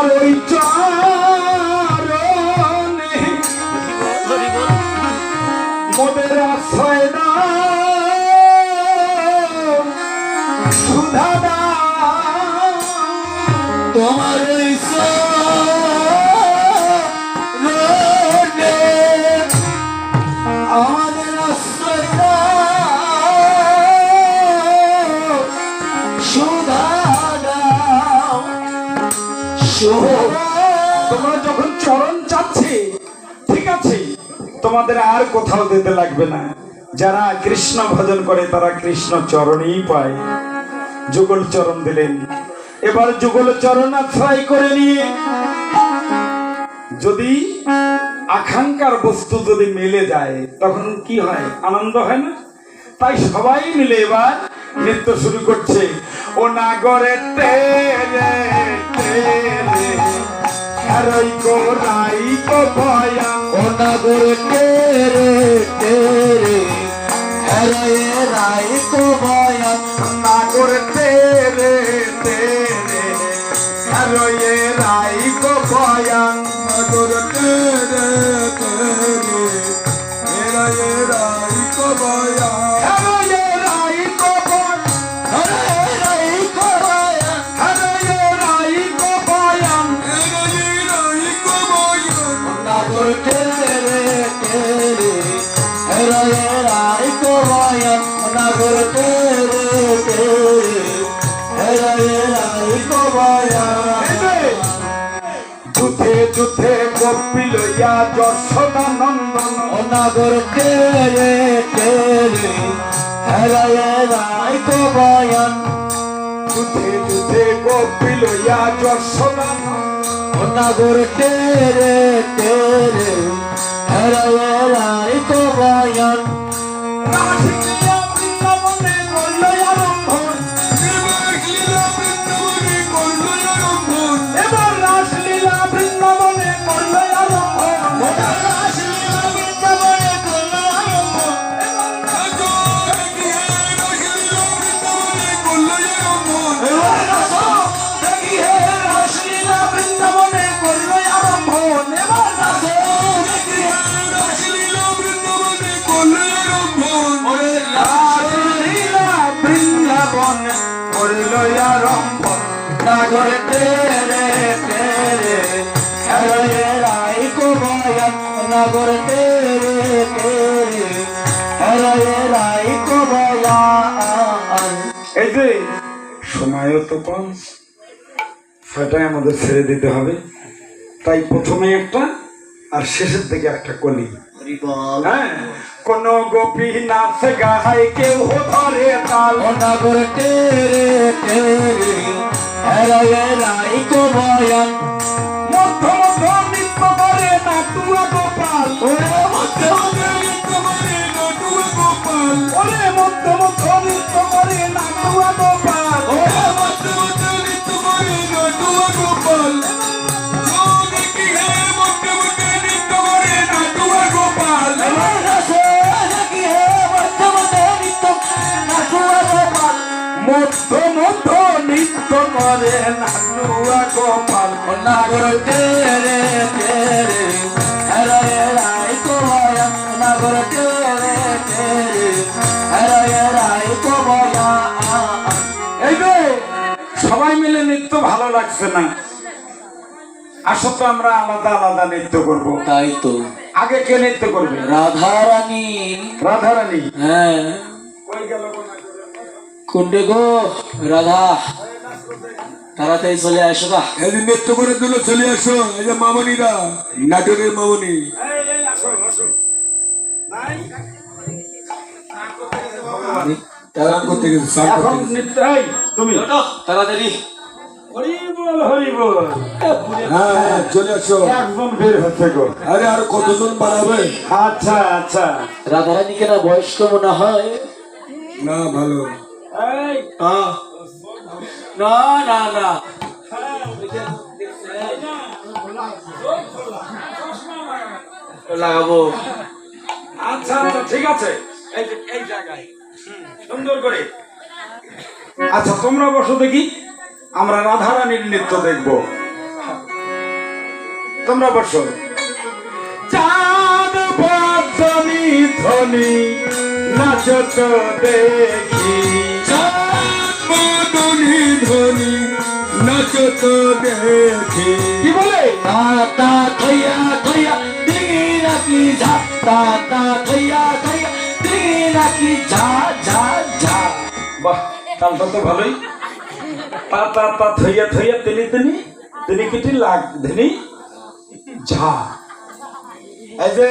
তোমার ওই চরণে মোদের আশ্রয় তোমরা যখন চরণ চাচ্ছে, ঠিক আছে, তোমাদের আর কোথাও দিতে লাগবে না। যারা কৃষ্ণ ভজন করে, তারা কৃষ্ণ চরণেই পায়। যুগল চরণ দিলেন। এবার যুগল চরণ আশ্রয় করে নিয়ে, যদি আকাঙ্ক্ষার বস্তু যদি মেলে যায়, তখন কি হয়? আনন্দ হয় না? তাই সবাই মিলে এবার নৃত্য শুরু করছে। ও নাগরে তেরে তেরে গো রাই গো ভয়া। ও নাগর তেরে কো বয়ান যুথে যুথে গোপী লইয়া যশোদা নন্দন নাগর তেরে তেরে হরে রায় কো বয়ান। যুথে যুথে গোপী লইয়া যশোদা নন্দন নাগর তেরে তেরে হরে রায় কো বয়ান। রাসলীলা নাগর তেরে তেরে। হরে রায় কো বয়ান নাগর তেরে তেরে। হরে রায় কো বয়ান এই যে সময়ও তো কম। সেটাই আমাদের ছেড়ে দিতে হবে। তাই প্রথমে একটা আর শেষের দিকে একটা কলি। হ্যাঁ কোন গোপী নাচ গাহাই কেউ ধরে তাল। নাগর তেরে তেরে। হরে রায় কো বয়ান মধ্য মধ্য নৃত্য করে নাটুয়া গোপাল ওরে মধ্যে মধ্যে নৃত্য করে নটুয়া গোপাল ওরে মধ্য মধ্য সবাই মিলে নৃত্য ভালো লাগছে না? আসো তো আমরা আলাদা আলাদা নৃত্য করব। তাই তো। আগে কে নৃত্য করবে? রাধা রানী রাধারানী? হ্যাঁ। কই গেল গো? রাধা। তাড়াতাড়ি চলে আসো গা। এই যে নৃত্য করার জন্য চলে আসো। এই যে মামনিরা নাটকের মামনি। করতে গেছে তুমি। তাড়াতাড়ি। হ্যাঁ হ্যাঁ, চলে আসো। একজন বের হচ্ছে আরে আর কতজন বাড়াবে আচ্ছা আচ্ছা। রাধা রানীকে না বয়স্ক মনে হয়? না ভালো। এই। না না না। লাগাবো। আচ্ছা আচ্ছা ঠিক আছে। এই এই জায়গায়। সুন্দর করে। আচ্ছা তোমরা বসো দেখি। আমরা রাধারানীর নৃত্য দেখব। তোমরা বসো। চাঁদ বাজনি ধ্বনি নাচত দেখি। মদনী ধ্বনি নাচত দেখে। কি বলে? তাতা থইয়া থইয়া দিগি নাকি ঝা তাতা থইয়া থইয়া দিগি নাকি ঝা ঝা ঝা। বাহ তালটা তো ভালোই। তা তা তা থইয়া থইয়া তিনি তিনি তিনি কিটি লাগ ধিনি ঝা। এই যে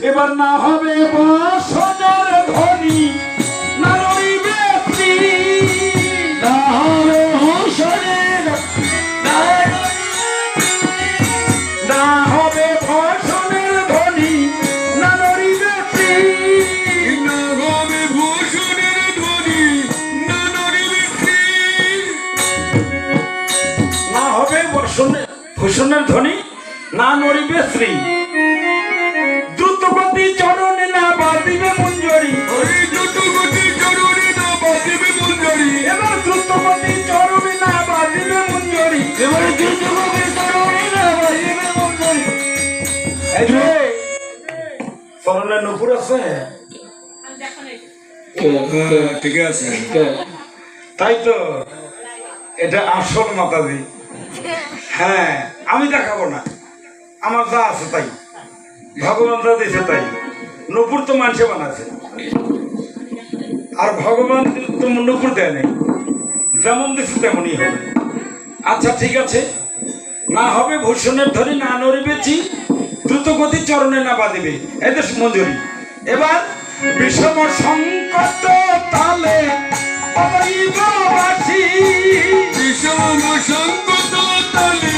এবার না হবে বসনের ধ্বনি না রইবে না হবে না হবে না রইবে ভূষণের বিক্রি না হবে ভূষণের না নড়িবে শ্রী নুপুর আছে হ্যাঁ ঠিক আছে। তাই তো এটা আসল মাতাজি। হ্যাঁ আমি দেখাবো না। আমার যা আছে তাই। ভগবান যা দিয়েছে তাই। নুপুর তো মানুষে বানাচ্ছে আর ভগবান তো নুপুর দেয় নেই। যেমন দিচ্ছে তেমনই হবে। আচ্ছা ঠিক আছে। না হবে ভূষণের ধরে না নড়িবেছি দ্রুত গতি চরণে নামা দেবে। এদের মঞ্জুরি এবার বিষম সংকট তালে বিষম সংকট তালে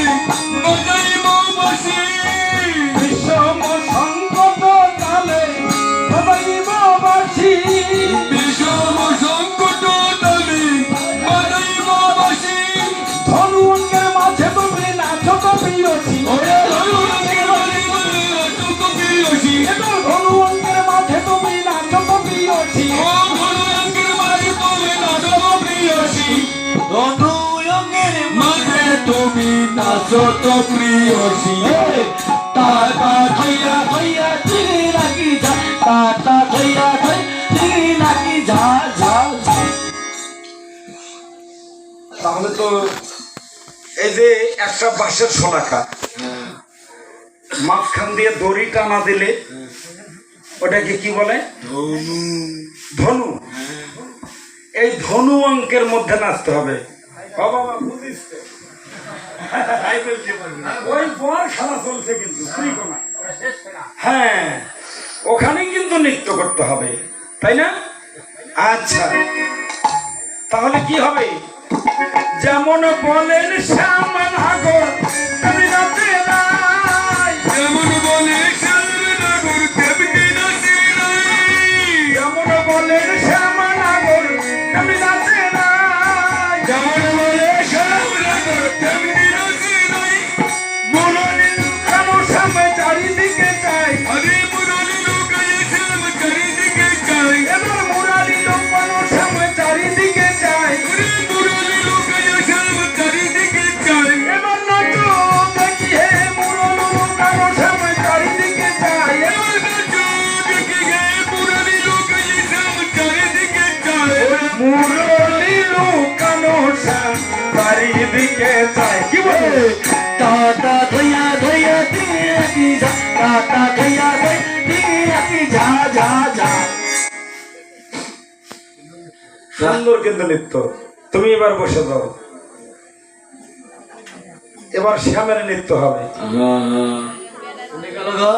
তুমি নাচো তো প্রিয়সী নাকি নাকি তাহলে তো এই যে একটা বাঁশের শলাকা মাঝখান দিয়ে দড়ি টানা দিলে ওটাকে কি বলে? ধনু। ধনু। এই ধনু অঙ্কের মধ্যে নাচতে হবে। ও বাবা, বুঝিস? ওই বর খেলা চলছে কিন্তু হ্যাঁ ওখানেই কিন্তু নৃত্য করতে হবে তাই না? আচ্ছা তাহলে কি হবে? যেমন বলেন যেমন বলে যেমন বলেন তাতা থইয়া থইয়া দিয়ে কি যা টাটা থইয়া থই দিয়ে যা যা ঝা সুন্দর কিন্তু নৃত্য। তুমি এবার বসে যাও। এবার শ্যামের নৃত্য হবে। গেল গো?